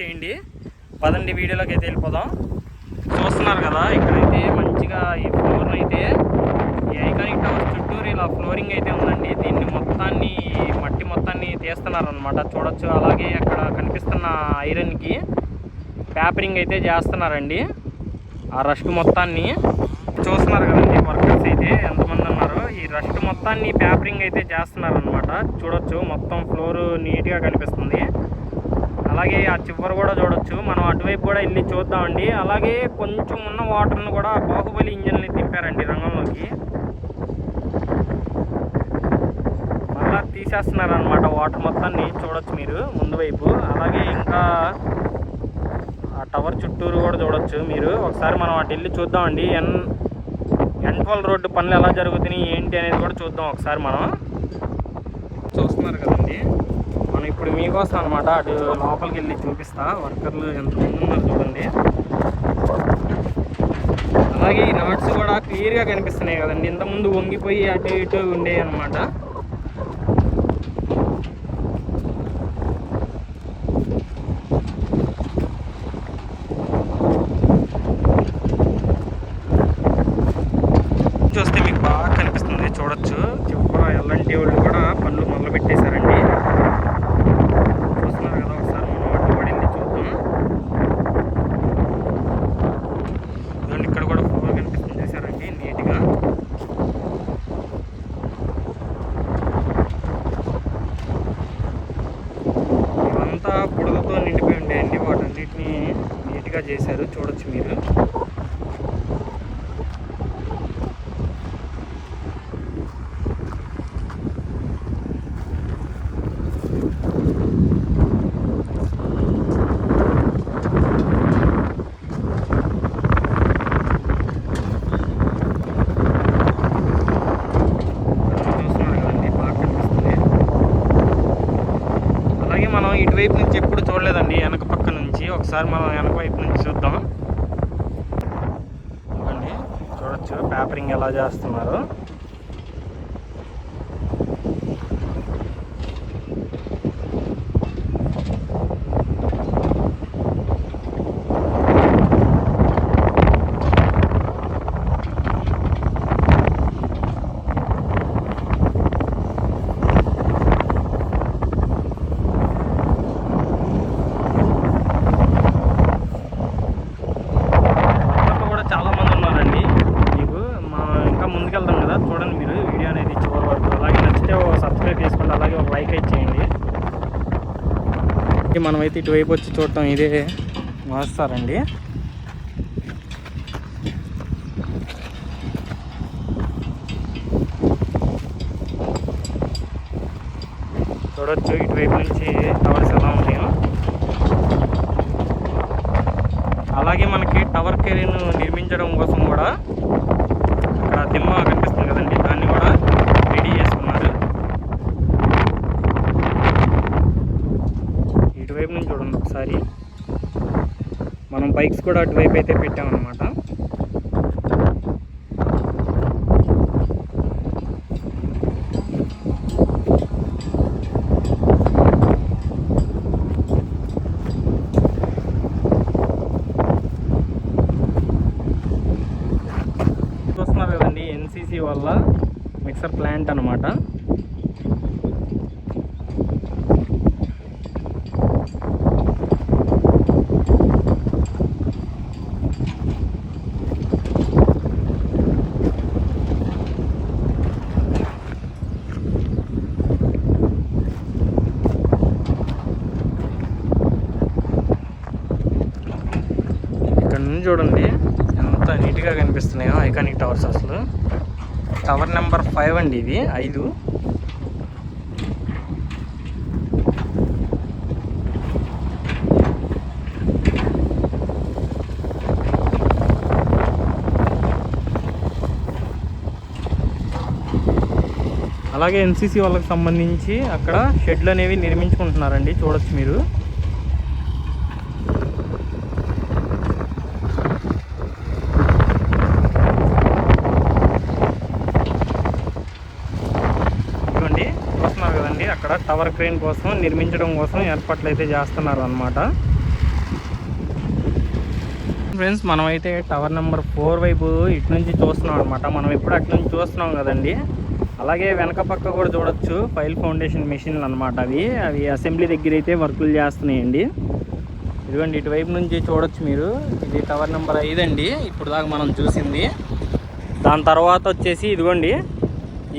చేయండి. పదండి వీడియోలోకి అయితే వెళ్ళిపోదాం. చూస్తున్నారు కదా ఇక్కడైతే మంచిగా ఈ ఫ్లోర్ అయితే ఈ ఐకానిక్ టవర్ చుట్టూరు ఇలా ఫ్లోరింగ్ అయితే ఉందండి. దీన్ని మొత్తాన్ని మట్టి మొత్తాన్ని తీస్తున్నారనమాట చూడొచ్చు అలాగే అక్కడ కనిపిస్తున్న ఐరన్కి పేపరింగ్ అయితే చేస్తున్నారండి. ఆ రష్ మొత్తాన్ని చూస్తున్నారు కదండి వర్కర్స్ అయితే ఎంతమంది ఉన్నారు. ఈ రష్ట్ మొత్తాన్ని పేపరింగ్ అయితే చేస్తున్నారనమాట చూడొచ్చు మొత్తం ఫ్లోర్ నీట్గా కనిపిస్తుంది. అలాగే ఆ చివర కూడా చూడొచ్చు. మనం అటువైపు కూడా వెళ్ళి చూద్దామండి. అలాగే కొంచెం ఉన్న వాటర్ను కూడా బాహుబలి ఇంజన్ని తిప్పారండి రంగంలోకి. మళ్ళా తీసేస్తున్నారు అనమాట వాటర్ మొత్తాన్ని. చూడొచ్చు మీరు ముందు వైపు. అలాగే ఇంకా ఆ టవర్ చుట్టూరు కూడా చూడొచ్చు మీరు. ఒకసారి మనం అటు వెళ్ళి చూద్దామండి. ఎన్ ఎన్ ట్వెల్వ్ రోడ్డు పనులు ఎలా జరుగుతున్నాయి ఏంటి అనేది కూడా చూద్దాం ఒకసారి మనం. చూస్తున్నారు కదండి. మనం ఇప్పుడు మీకోసం అనమాట అటు లోపలికి వెళ్ళి చూపిస్తా. వర్కర్లు ఎంతమంది ఉన్నారు చూడండి. అలాగే ఈ నాట్స్ కూడా క్లియర్గా కనిపిస్తున్నాయి కదండి. ఇంతకుముందు వంగిపోయి అటు ఇటు ఉండేవి అనమాట చూస్తే మీకు బాగా కనిపిస్తుంది చూడొచ్చు చివర ఎల్లంటి వాళ్ళు కూడా పనులు మొదలు పెట్టేశారండి చూస్తున్నారు కదా ఒకసారి మనం అటు కూడా వెళ్ళి చూద్దాం ఇదిగోండి ఇక్కడ కూడా ఫ్లోర్ కనిపిస్తుంది చూసారండి నీట్గా ఇవంతా బుడగతో నిండిపోయి ఉండేయండి వాటన్నిటిని నీట్గా చేశారు చూడొచ్చు మీరు. అలాగే మనం ఇటువైపు నుంచి ఎప్పుడు చూడలేదండి వెనక ఒకసారి మనం వెనక వైపు నుంచి చూద్దాం. ఇదిగోండి చూడొచ్చు పేపరింగ్ ఎలా చేస్తున్నారు వర్కర్లు కూడా చాలా మంది ఉన్నారండి మీకు మా ఇంకా ముందుకెళ్తాం కదా చూడండి మీరు వీడియో అనేది చివరి వరకు అలాగే నచ్చితే ఓ సబ్స్క్రైబ్ చేసుకోండి అలాగే ఒక లైక్ అయితే చేయండి. మనమైతే ఇటువైపు వచ్చి చూడటం ఇదే మోస్తారండి చూడొచ్చు ఇటువైపు నుంచి టవర్స్ ఎలా ఉన్నాయో. అలాగే మనకి టవర్ కెరీన్ నిర్మించడం కోసం కూడా దిమ్మ కనిపిస్తుంది కదండి దాన్ని కూడా రెడీ చేసుకున్నారు ఇటువైపు నుంచి చూడండి ఒకసారి లైట్స్ కూడా అటువైపు అయితే పెట్టామన్నమాట చూస్తున్నారు కదండి ఎన్సీసీ వల్ల మిక్సర్ ప్లాంట్ అనమాట ఇక్కడ నుంచి చూడండి ఎంత నీట్గా కనిపిస్తున్నాయో ఐకానిక్ టవర్స్ అసలు. టవర్ నెంబర్ ఫైవ్ అండి ఇది ఐదు. అలాగే ఎన్సీసీ వాళ్ళకి సంబంధించి అక్కడ షెడ్లు అనేవి నిర్మించుకుంటున్నారండి చూడొచ్చు మీరు. ఇదిగోండి అక్కడ టవర్ క్రేన్ కోసం నిర్మించడం కోసం ఏర్పాట్లు అయితే చేస్తున్నారు అనమాట ఫ్రెండ్స్ మనమైతే టవర్ నెంబర్ ఫోర్ వైపు ఇటు నుంచి చూస్తున్నాం అనమాట మనం ఇప్పుడు అటు నుంచి చూస్తున్నాం కదండి. అలాగే వెనక పక్క కూడా చూడొచ్చు. ఫైల్ ఫౌండేషన్ మెషిన్లు అనమాట అవి. అవి అసెంబ్లీ దగ్గర అయితే వర్కులు చేస్తున్నాయండి. ఇదిగోండి ఇటువైపు నుంచి చూడొచ్చు మీరు. ఇది టవర్ నెంబర్ ఐదు అండి ఇప్పుడు దాకా మనం చూసింది. దాని తర్వాత వచ్చేసి ఇదిగోండి.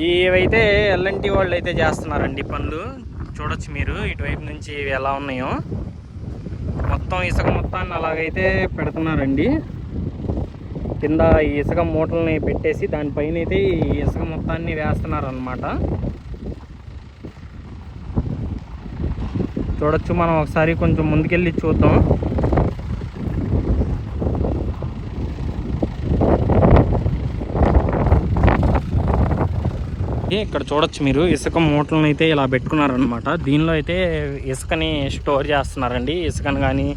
ఇవైతే ఎల్ఎన్టీ వాళ్ళు అయితే చేస్తున్నారండి పనులు చూడొచ్చు మీరు ఇటువైపు నుంచి ఇవి ఎలా ఉన్నాయో. మొత్తం ఇసుక మొత్తాన్ని అలాగైతే పెడుతున్నారండి. కింద ఈ ఇసుక మూటల్ని పెట్టేసి దానిపైన అయితే ఈ ఇసుక మొత్తాన్ని వేస్తున్నారు అనమాట చూడొచ్చు మనం ఒకసారి కొంచెం ముందుకెళ్ళి చూద్దాం. ఇక్కడ చూడొచ్చు మీరు. ఇసుక మూటలను అయితే ఇలా పెట్టుకున్నారనమాట దీనిలో అయితే ఇసుకని స్టోర్ చేస్తున్నారండి. ఇసుకను కానీ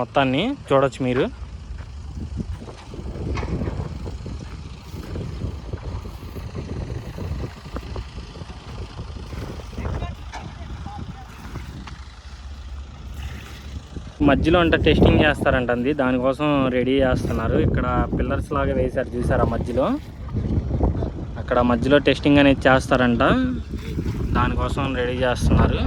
మొత్తాన్ని చూడొచ్చు మీరు. మధ్యలో అంట టెస్టింగ్ చేస్తారంటండి దానికోసం రెడీ చేస్తున్నారు. ఇక్కడ పిల్లర్స్ లాగా వేశారు. చూసారా మధ్యలో? అక్కడ మధ్యలో టెస్టింగ్ అనేది చేస్తారంట. దానికోసం రెడీ చేస్తున్నారు.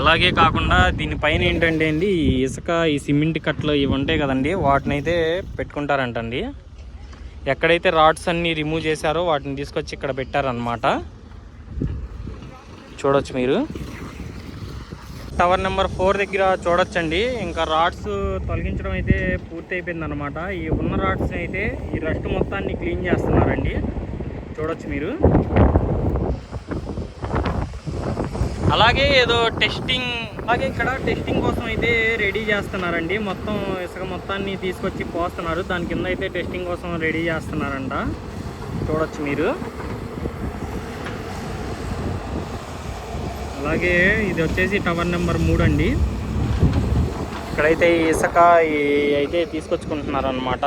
అలాగే కాకుండా దీనిపైన ఏంటంటే అండి ఈ ఇసుక ఈ సిమెంట్ కట్లు ఇవి ఉంటాయి కదండి వాటిని అయితే పెట్టుకుంటారంటండి. ఎక్కడైతే రాడ్స్ అన్నీ రిమూవ్ చేశారో వాటిని తీసుకొచ్చి ఇక్కడ పెట్టారనమాట చూడొచ్చు మీరు. టవర్ నెంబర్ ఫోర్ దగ్గర చూడొచ్చండి. ఇంకా రాడ్స్ తొలగించడం అయితే పూర్తి అయిపోయింది అనమాట ఈ ఉన్న రాడ్స్ని అయితే ఈ రస్ట్ మొత్తాన్ని క్లీన్ చేస్తున్నారండి. చూడొచ్చు మీరు. అలాగే ఏదో టెస్టింగ్ అలాగే ఇక్కడ టెస్టింగ్ కోసం అయితే రెడీ చేస్తున్నారండి. మొత్తం ఇసుక మొత్తాన్ని తీసుకొచ్చి పోస్తున్నారు. దాని కింద అయితే టెస్టింగ్ కోసం రెడీ చేస్తున్నారంట. చూడొచ్చు మీరు. అలాగే ఇది వచ్చేసి టవర్ నెంబర్ మూడు అండి. ఇక్కడైతే ఈ ఇసుక అయితే తీసుకొచ్చుకుంటున్నారు అనమాట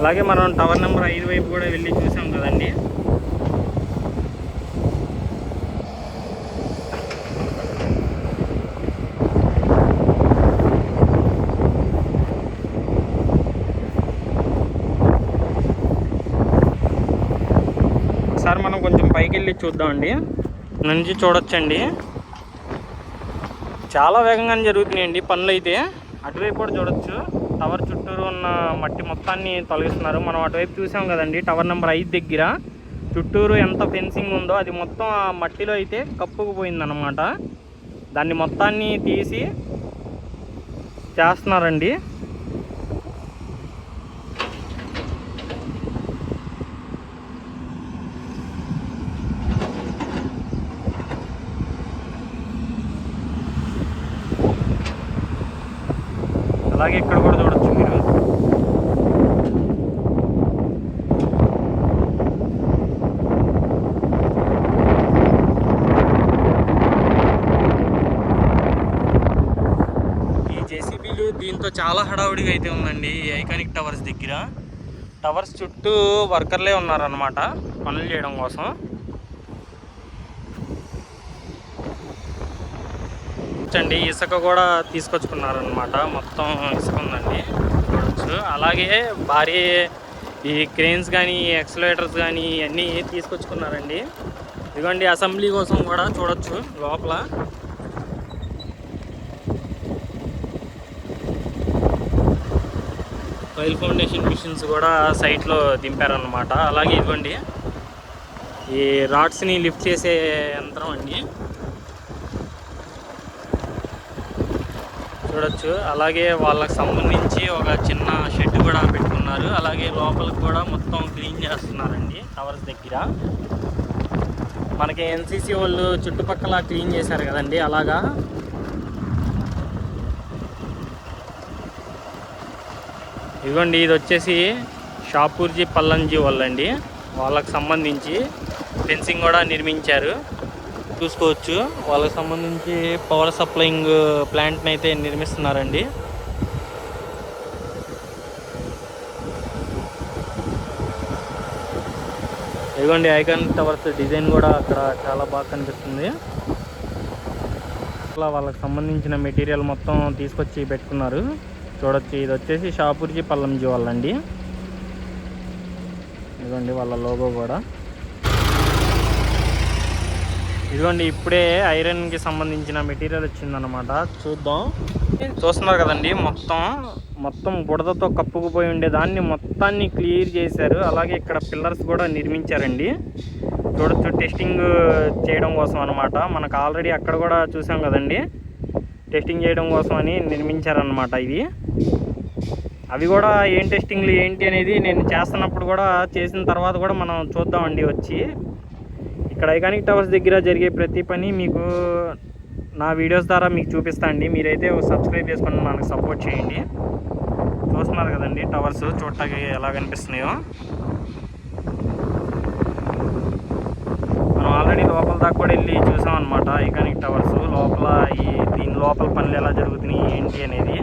అలాగే మనం టవర్ నెంబర్ ఐదు వైపు కూడా వెళ్ళి చూసాం కదండి ఒకసారి మనం కొంచెం పైకి వెళ్ళి చూద్దామండి. నుంచి చూడొచ్చండి. చాలా వేగంగానే జరుగుతున్నాయండి పనులు అయితే. అటువైపు కూడా చూడొచ్చు. టవర్ చుట్టూరు ఉన్న మట్టి మొత్తాన్ని తొలగిస్తున్నారు. మనం అటువైపు చూసాం కదండి టవర్ నెంబర్ ఐదు దగ్గర. చుట్టూరు ఎంత ఫెన్సింగ్ ఉందో అది మొత్తం ఆ మట్టిలో అయితే కప్పుకుపోయిందన్నమాట. దాన్ని మొత్తాన్ని తీసి చేస్తున్నారండి. అలాగే ఇక్కడ కూడా చూడొచ్చు మీరు. ఈ జేసీబీలు దీంతో చాలా హడావుడిగా అయితే ఉందండి ఈ ఐకానిక్ టవర్స్ దగ్గర. టవర్స్ చుట్టూ వర్కర్లే ఉన్నారనమాట పనులు చేయడం కోసం. చూడొచ్చండి ఇసుక కూడా తీసుకొచ్చుకున్నారనమాట మొత్తం ఇసుక ఉందండి. చూడొచ్చు. అలాగే భారీ ఈ క్రెయిన్స్ కానీ ఎక్సలేటర్స్ కానీ ఇవన్నీ తీసుకొచ్చుకున్నారండి. ఇదిగోండి అసెంబ్లీ కోసం కూడా చూడొచ్చు లోపల. ఆయిల్ ఫౌండేషన్ మిషన్స్ కూడా సైట్లో దింపారనమాట అలాగే ఇదిగోండి ఈ రాడ్స్ని లిఫ్ట్ చేసే యంత్రం అండి. చూడొచ్చు. అలాగే వాళ్ళకి సంబంధించి ఒక చిన్న షెడ్ కూడా పెట్టుకున్నారు. అలాగే లోపలికి కూడా మొత్తం క్లీన్ చేస్తున్నారండి టవర్స్ దగ్గర. మనకి ఎన్సీసీ వాళ్ళు చుట్టుపక్కల క్లీన్ చేశారు కదండి అలాగా? ఇదిగోండి ఇది వచ్చేసి షాపూర్జీ పల్లంజీ వాళ్ళండి. వాళ్ళకి సంబంధించి ఫెన్సింగ్ కూడా నిర్మించారు. చూసుకోవచ్చు. వాళ్ళకి సంబంధించి పవర్ సప్లయింగ్ ప్లాంట్ని అయితే నిర్మిస్తున్నారండి. ఇదిగోండి ఐకాన్ టవర్స్ డిజైన్ కూడా అక్కడ చాలా బాగా కనిపిస్తుంది. అట్లా వాళ్ళకి సంబంధించిన మెటీరియల్ మొత్తం తీసుకొచ్చి పెట్టుకున్నారు. చూడొచ్చు ఇది వచ్చేసి షాపూర్జీ పల్లంజీ వాళ్ళండి. ఇదిగోండి వాళ్ళ లోగో కూడా. ఇదిగోండి ఇప్పుడే ఐరన్కి సంబంధించిన మెటీరియల్ వచ్చిందనమాట చూద్దాం. చూస్తున్నారు కదండి మొత్తం మొత్తం బుడదతో కప్పుకుపోయి ఉండే దాన్ని మొత్తాన్ని క్లియర్ చేశారు. అలాగే ఇక్కడ పిల్లర్స్ కూడా నిర్మించారండి. చూడొచ్చు టెస్టింగ్ చేయడం కోసం అనమాట మనకు ఆల్రెడీ అక్కడ కూడా చూసాం కదండి. టెస్టింగ్ చేయడం కోసం అని నిర్మించారనమాట ఇవి. అవి కూడా ఏం టెస్టింగ్లు ఏంటి అనేది నేను చేస్తున్నప్పుడు కూడా చేసిన తర్వాత కూడా మనం చూద్దామండి వచ్చి. ఇక్కడ ఐకానిక్ టవర్స్ దగ్గర జరిగే ప్రతి పని మీకు నా వీడియోస్ ద్వారా మీకు చూపిస్తా అండి. మీరైతే సబ్స్క్రైబ్ చేసుకొని మనకు సపోర్ట్ చేయండి. చూస్తున్నారు కదండి టవర్స్ చూడటానికి ఎలా కనిపిస్తున్నాయో. మనం ఆల్రెడీ లోపల దాకా కూడా వెళ్ళి చూసాం అనమాట ఐకానిక్ టవర్స్ లోపల ఈ దీని లోపల పనులు ఎలా జరుగుతున్నాయి ఏంటి అనేది.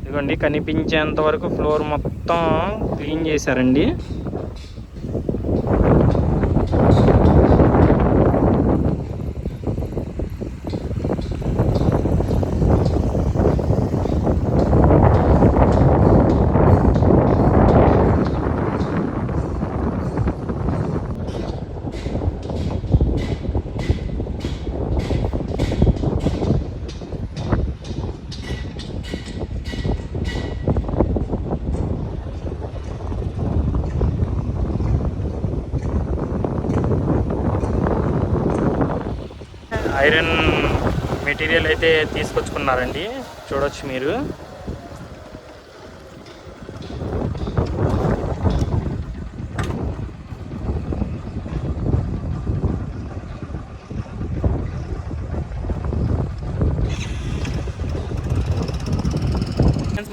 ఇదిగోండి కనిపించేంత వరకు ఫ్లోర్ మొత్తం క్లీన్ చేశారండి. ఐరన్ మెటీరియల్ అయితే తీసుకొచ్చుకున్నారండి. చూడొచ్చు మీరు.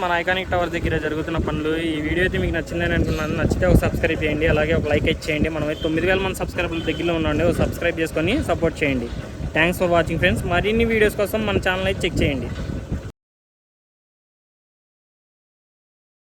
మన ఐకానిక్ టవర్ దగ్గర జరుగుతున్న పనులు ఈ వీడియో అయితే మీకు నచ్చిందని అనుకున్నాను. నచ్చితే ఒక సబ్స్క్రైబ్ చేయండి అలాగే ఒక లైక్ ఇచ్చేయండి మనం అయితే తొమ్మిది వేల మంది సబ్స్క్రైబర్ల దగ్గరలో ఉండండి ఒక సబ్స్క్రైబ్ చేసుకొని సపోర్ట్ చేయండి. థ్యాంక్స్ ఫర్ వాచింగ్ ఫ్రెండ్స్ మరిన్ని వీడియోస్ కోసం మన ఛానల్ అయితే చెక్ చేయండి.